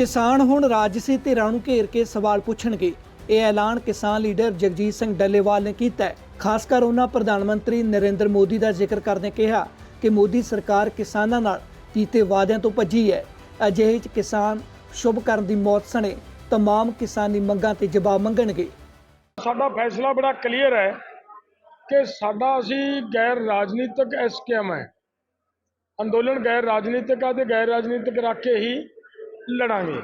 ਕਿਸਾਨ ਹੁਣ ਰਾਜਸੀ ਧਿਰਾਂ ਨੂੰ ਘੇਰ ਕੇ ਸਵਾਲ ਪੁੱਛਣਗੇ ਇਹ ਐਲਾਨ ਕਿਸਾਨ ਲੀਡਰ ਜਗਜੀਤ ਸਿੰਘ ਡੱਲੇਵਾਲ ਨੇ ਕੀਤਾ ਹੈ ਖਾਸ ਕਰ ਉਹਨਾਂ ਪ੍ਰਧਾਨ ਮੰਤਰੀ ਨਰਿੰਦਰ ਮੋਦੀ ਦਾ ਜ਼ਿਕਰ ਕਰਦੇ ਕਿਹਾ ਕਿ ਮੋਦੀ ਸਰਕਾਰ ਕਿਸਾਨਾਂ ਨਾਲ ਕੀਤੇ ਵਾਅਦਿਆਂ ਤੋਂ ਭੱਜੀ ਹੈ ਅਜਿਹੇ 'ਚ ਕਿਸਾਨ ਸ਼ੁਭ ਕਰਨ ਦੀ ਮੌਤ ਸਣੇ तमाम ਕਿਸਾਨੀ ਮੰਗਾਂ ਤੇ ਜਵਾਬ ਮੰਗਣਗੇ ਸਾਡਾ ਫੈਸਲਾ ਬੜਾ ਕਲੀਅਰ ਹੈ ਕਿ ਸਾਡਾ ਅਸੀਂ ਗੈਰ ਰਾਜਨੀਤਿਕ ਐਸਕੇਐਮ ਹੈ ਅੰਦੋਲਨ ਗੈਰ ਰਾਜਨੀਤਿਕ ਆ ਤੇ ਗੈਰ ਰਾਜਨੀਤਿਕ ਰੱਖ ਕੇ ਹੀ ਲੜਾਂਗੇ।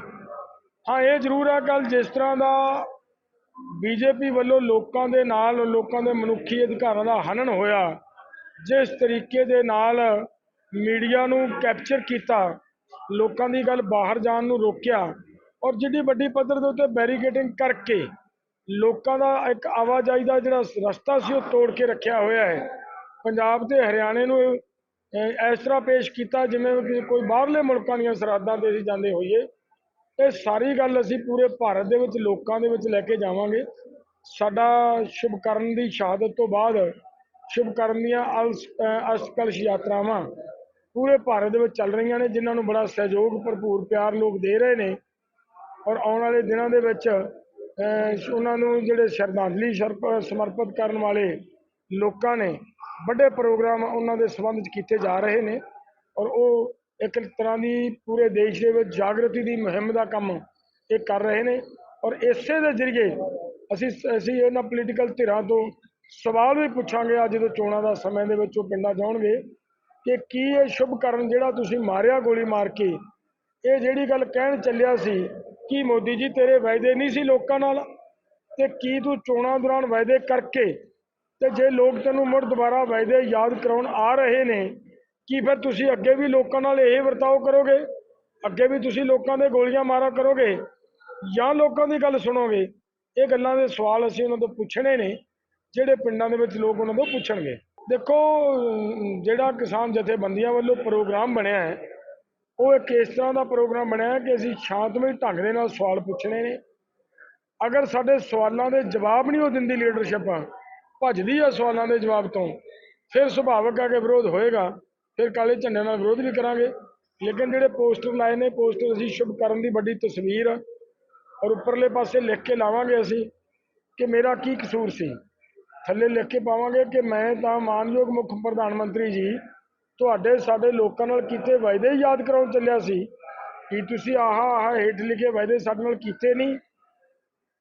ਹਾਂ, ਇਹ ਜ਼ਰੂਰ ਹੈ ਗੱਲ ਜਿਸ ਤਰ੍ਹਾਂ ਦਾ ਬੀਜੇਪੀ ਵੱਲੋਂ ਲੋਕਾਂ ਦੇ ਨਾਲ, ਲੋਕਾਂ ਦੇ ਮਨੁੱਖੀ ਅਧਿਕਾਰਾਂ ਦਾ ਹਨਨ ਹੋਇਆ, ਜਿਸ ਤਰੀਕੇ ਦੇ ਨਾਲ ਮੀਡੀਆ ਨੂੰ ਕੈਪਚਰ ਕੀਤਾ, ਲੋਕਾਂ ਦੀ ਗੱਲ ਬਾਹਰ ਜਾਣ ਨੂੰ ਰੋਕਿਆ ਔਰ ਜਿੱਡੀ ਵੱਡੀ ਪੱਧਰ ਦੇ ਉੱਤੇ ਬੈਰੀਕੇਡਿੰਗ ਕਰਕੇ ਲੋਕਾਂ ਦਾ ਇੱਕ ਆਵਾਜਾਈ ਦਾ ਜਿਹੜਾ ਰਸਤਾ ਸੀ ਉਹ ਤੋੜ ਕੇ ਰੱਖਿਆ ਹੋਇਆ ਹੈ। ਪੰਜਾਬ ਤੇ ਹਰਿਆਣੇ ਨੂੰ ਇਸ ਤਰ੍ਹਾਂ ਪੇਸ਼ ਕੀਤਾ ਜਿਵੇਂ ਕਿ ਕੋਈ ਬਾਹਰਲੇ ਮੁਲਕਾਂ ਦੀਆਂ ਸਰਹੱਦਾਂ ਤੇ ਅਸੀਂ ਜਾਂਦੇ ਹੋਈਏ ਇਹ ਸਾਰੀ ਗੱਲ ਅਸੀਂ ਪੂਰੇ ਭਾਰਤ ਦੇ ਵਿੱਚ ਲੋਕਾਂ ਦੇ ਵਿੱਚ ਲੈ ਕੇ ਜਾਵਾਂਗੇ। ਸਾਡਾ ਸ਼ੁਭਕਰਨ ਦੀ ਸ਼ਹਾਦਤ ਤੋਂ ਬਾਅਦ ਸ਼ੁਭਕਰਨ ਦੀਆਂ ਅਲਸ- ਅਹ, ਅਸਕਲਸ਼ ਯਾਤਰਾਵਾਂ ਪੂਰੇ ਭਾਰਤ ਦੇ ਵਿੱਚ ਚੱਲ ਰਹੀਆਂ ਨੇ ਜਿਨ੍ਹਾਂ ਨੂੰ ਬੜਾ ਸਹਿਯੋਗ ਭਰਪੂਰ ਪਿਆਰ ਲੋਕ ਦੇ ਰਹੇ ਨੇ। ਔਰ ਆਉਣ ਵਾਲੇ ਦਿਨਾਂ ਦੇ ਵਿੱਚ ਉਹਨਾਂ ਨੂੰ ਜਿਹੜੇ ਸ਼ਰਧਾਂਜਲੀ ਸ਼ਰਪ- ਸਮਰਪਿਤ ਕਰਨ ਵਾਲੇ ਲੋਕਾਂ ਨੇ ਵੱਡੇ ਪ੍ਰੋਗਰਾਮ ਉਹਨਾਂ ਦੇ ਸੰਬੰਧ ਚ ਕੀਤੇ ਜਾ ਰਹੇ ਨੇ ਔਰ ਉਹ ਇੱਕ ਤਰ੍ਹਾਂ ਦੀ ਪੂਰੇ ਦੇਸ਼ ਦੇ ਵਿੱਚ ਜਾਗਰਤੀ ਦੀ ਮੁਹਿੰਮ ਦਾ ਕੰਮ ਇਹ ਕਰ ਰਹੇ ਨੇ ਔਰ ਇਸੇ ਦੇ ਜ਼ਰੀਏ ਅਸੀਂ ਅਸੀਂ ਇਹਨਾਂ ਪੋਲੀਟੀਕਲ ਧਿਰਾਂ ਤੋਂ ਸਵਾਲ ਵੀ ਪੁੱਛਾਂਗੇ ਅੱਜ ਜਦੋਂ ਚੋਣਾਂ ਦਾ ਸਮੇਂ ਦੇ ਵਿੱਚ ਉਹ ਪਿੰਡਾਂ ਜਾਣਗੇ ਕਿ ਕੀ ਇਹ ਸ਼ੁਭ ਕਰਨ ਜਿਹੜਾ ਤੁਸੀਂ ਮਾਰਿਆ ਗੋਲੀ ਮਾਰ ਕੇ, ਇਹ ਜਿਹੜੀ ਗੱਲ ਕਹਿਣ ਚੱਲਿਆ ਸੀ, ਕਿ ਮੋਦੀ ਜੀ ਤੇਰੇ ਵਾਅਦੇ ਨਹੀਂ ਸੀ ਲੋਕਾਂ ਨਾਲ? ਤੇ ਕੀ ਤੂੰ ਚੋਣਾਂ ਦੌਰਾਨ ਵਾਅਦੇ ਕਰਕੇ ਤੇ ਜੇ ਲੋਕ ਤੈਨੂੰ ਮੁੜ ਦੁਬਾਰਾ ਵਾਅਦੇ ਯਾਦ ਕਰਾਉਣ ਆ ਰਹੇ ਨੇ, ਕੀ ਫਿਰ ਤੁਸੀਂ ਅੱਗੇ ਵੀ ਲੋਕਾਂ ਨਾਲ ਇਹ ਵਰਤਾਓ ਕਰੋਗੇ? ਅੱਗੇ ਵੀ ਤੁਸੀਂ ਲੋਕਾਂ ਦੇ ਗੋਲੀਆਂ ਮਾਰਾ ਕਰੋਗੇ? ਜਾਂ ਲੋਕਾਂ ਦੀ ਗੱਲ ਸੁਣੋਗੇ? ਇਹ ਗੱਲਾਂ ਦੇ ਸਵਾਲ ਅਸੀਂ ਉਹਨਾਂ ਤੋਂ ਪੁੱਛਣੇ ਨੇ, ਜਿਹੜੇ ਪਿੰਡਾਂ ਦੇ ਵਿੱਚ ਲੋਕ ਉਹਨਾਂ ਤੋਂ ਪੁੱਛਣਗੇ। ਦੇਖੋ, ਜਿਹੜਾ ਕਿਸਾਨ ਜਥੇਬੰਦੀਆਂ ਵੱਲੋਂ ਪ੍ਰੋਗਰਾਮ ਬਣਿਆ ਹੈ, ਉਹ ਇੱਕ ਇਸ ਤਰ੍ਹਾਂ ਦਾ ਪ੍ਰੋਗਰਾਮ ਬਣਿਆ ਹੈ ਕਿ ਅਸੀਂ ਸ਼ਾਂਤਮਈ ਢੰਗ ਦੇ ਨਾਲ ਸਵਾਲ ਪੁੱਛਣੇ ਨੇ। ਅਗਰ ਸਾਡੇ ਸਵਾਲਾਂ ਦੇ ਜਵਾਬ ਨਹੀਂ ਉਹ ਦਿੰਦੀ ਲੀਡਰਸ਼ਿਪ ਭੱਜਦੀ ਆ ਸਵਾਲਾਂ ਦੇ ਜਵਾਬ ਤੋਂ। ਫਿਰ ਸੁਭਾਵਕ ਆ ਕਿ ਵਿਰੋਧ ਹੋਏਗਾ। ਫਿਰ ਕਾਲੇ ਝੰਡੇ ਨਾਲ ਵਿਰੋਧ ਵੀ ਕਰਾਂਗੇ। ਲੇਕਿਨ ਜਿਹੜੇ ਪੋਸਟਰ ਲਾਏ ਨੇ, ਪੋਸਟਰ ਅਸੀਂ ਸ਼ੁਭ ਕਰਨ ਦੀ ਵੱਡੀ ਤਸਵੀਰ ਔਰ ਉੱਪਰਲੇ ਪਾਸੇ ਲਿਖ ਕੇ ਲਾਵਾਂਗੇ ਅਸੀਂ ਕਿ ਮੇਰਾ ਕੀ ਕਸੂਰ ਸੀ। ਥੱਲੇ ਲਿਖ ਕੇ ਪਾਵਾਂਗੇ ਕਿ ਮੈਂ ਤਾਂ ਮਾਨਯੋਗ ਮੁੱਖ ਪ੍ਰਧਾਨ ਮੰਤਰੀ ਜੀ, ਤੁਹਾਡੇ, ਸਾਡੇ ਲੋਕਾਂ ਨਾਲ ਕੀਤੇ ਵਾਅਦੇ ਹੀ ਯਾਦ ਕਰਾਉਣ ਚੱਲਿਆ ਸੀ। ਕਿ ਤੁਸੀਂ ਆਹਾ ਆਹਾ ਹੇਠ ਲਿਖੇ ਵਾਅਦੇ ਸਾਡੇ ਨਾਲ ਕੀਤੇ ਨਹੀਂ?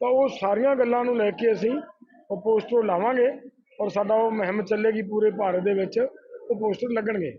ਤਾਂ ਉਹ ਸਾਰੀਆਂ ਗੱਲਾਂ ਨੂੰ ਲੈ ਕੇ ਅਸੀਂ ਉਹ ਪੋਸਟਰ ਲਾਵਾਂਗੇ ਔਰ ਸਾਡਾ ਉਹ ਮਹਿਮ ਚੱਲੇਗੀ ਪੂਰੇ ਭਾਰਤ ਦੇ ਵਿੱਚ, ਉਹ ਪੋਸਟਰ ਲੱਗਣਗੇ।